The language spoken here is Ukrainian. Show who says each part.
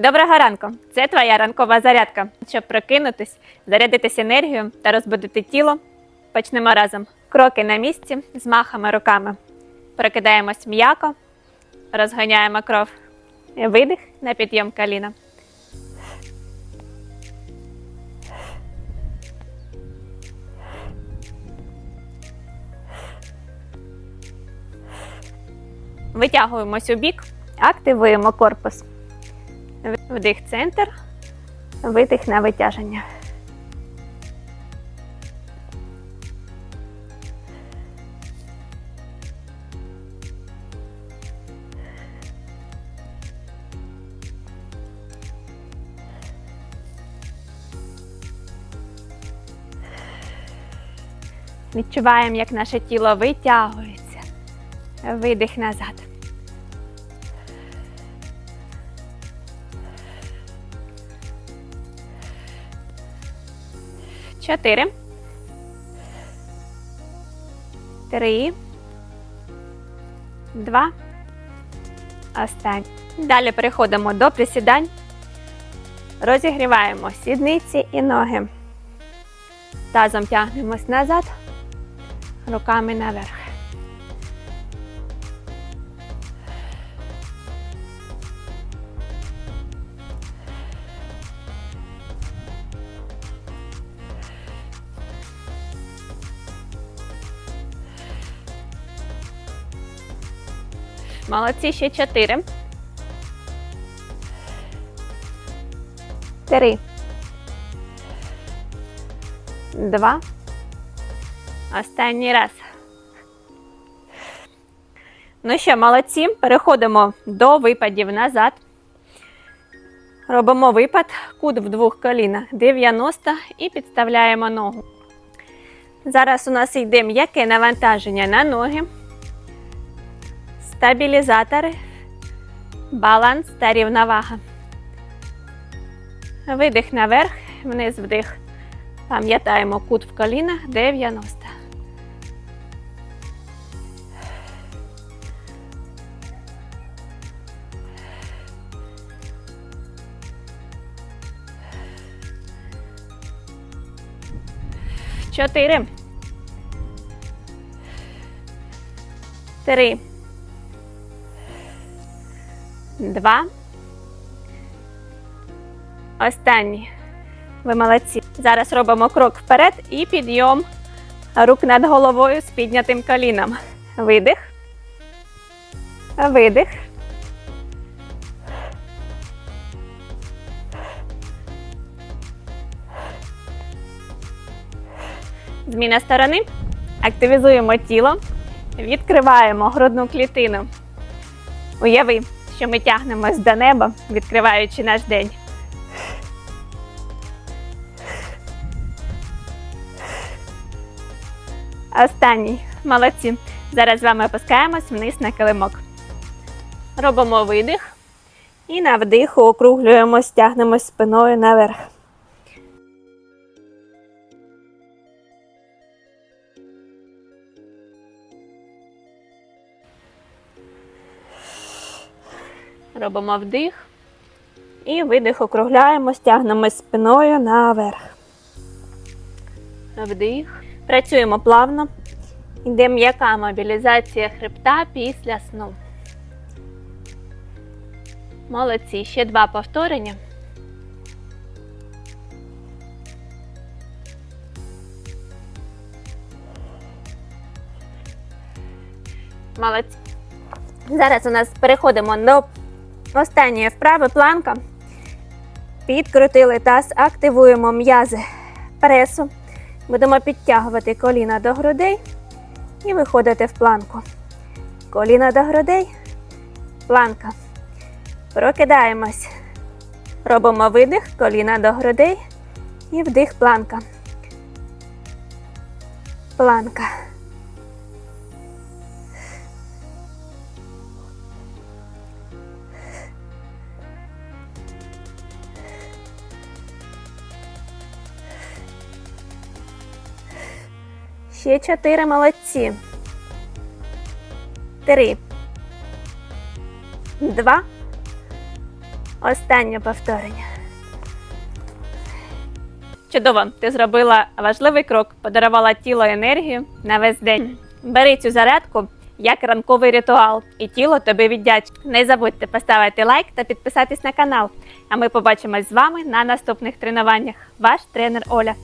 Speaker 1: Доброго ранку! Це твоя ранкова зарядка. Щоб прокинутись, зарядитись енергією та розбудити тіло. Почнемо разом. Кроки на місці з махами руками. Прокидаємось м'яко, розганяємо кров. Видих на підйом коліна. Витягуємось у бік, активуємо корпус. Вдих центр, видих на витяження. Відчуваємо, як наше тіло витягується. Видих назад. Чотири. Три. Два. Останній. Далі переходимо до присідань. Розігріваємо сідниці і ноги. Тазом тягнемось назад, руками наверх. Молодці, ще чотири. Три. Два. Останній раз. Ну що, молодці. Переходимо до випадів назад. Робимо випад, кут в двох колінах 90 і підставляємо ногу. Зараз у нас йде м'яке навантаження на ноги стабілізатори, баланс та рівновага. Видих наверх, вниз вдих. Пам'ятаємо кут в колінах 90. Чотири. Три. Два. Останній. Ви молодці. Зараз робимо крок вперед і підйом рук над головою з піднятим коліном. Видих. Видих. Зміна сторони. Активізуємо тіло. Відкриваємо грудну клітину. Уяви, що ми тягнемось до неба, відкриваючи наш день. Останній. Молодці. Зараз з вами опускаємось вниз на килимок. Робимо видих. І на вдиху округлюємось, тягнемось спиною наверх. Робимо вдих. І видих округляємо, стягнемо спиною наверх. Вдих. Працюємо плавно. Йде м'яка мобілізація хребта після сну. Молодці. Ще два повторення. Молодці. Зараз у нас переходимо до Останнє вправи планка. Підкрутили таз, активуємо м'язи пресу. Будемо підтягувати коліна до грудей і виходити в планку. Коліна до грудей, планка. Прокидаємось. Робимо видих, коліна до грудей і вдих планка. Планка. Ще чотири молодці. Три. Два. Останнє повторення. Чудово, ти зробила важливий крок, подарувала тіло енергію на весь день. Бери цю зарядку як ранковий ритуал, і тіло тобі віддячить. Не забудьте поставити лайк та підписатись на канал. А ми побачимось з вами на наступних тренуваннях. Ваш тренер Оля.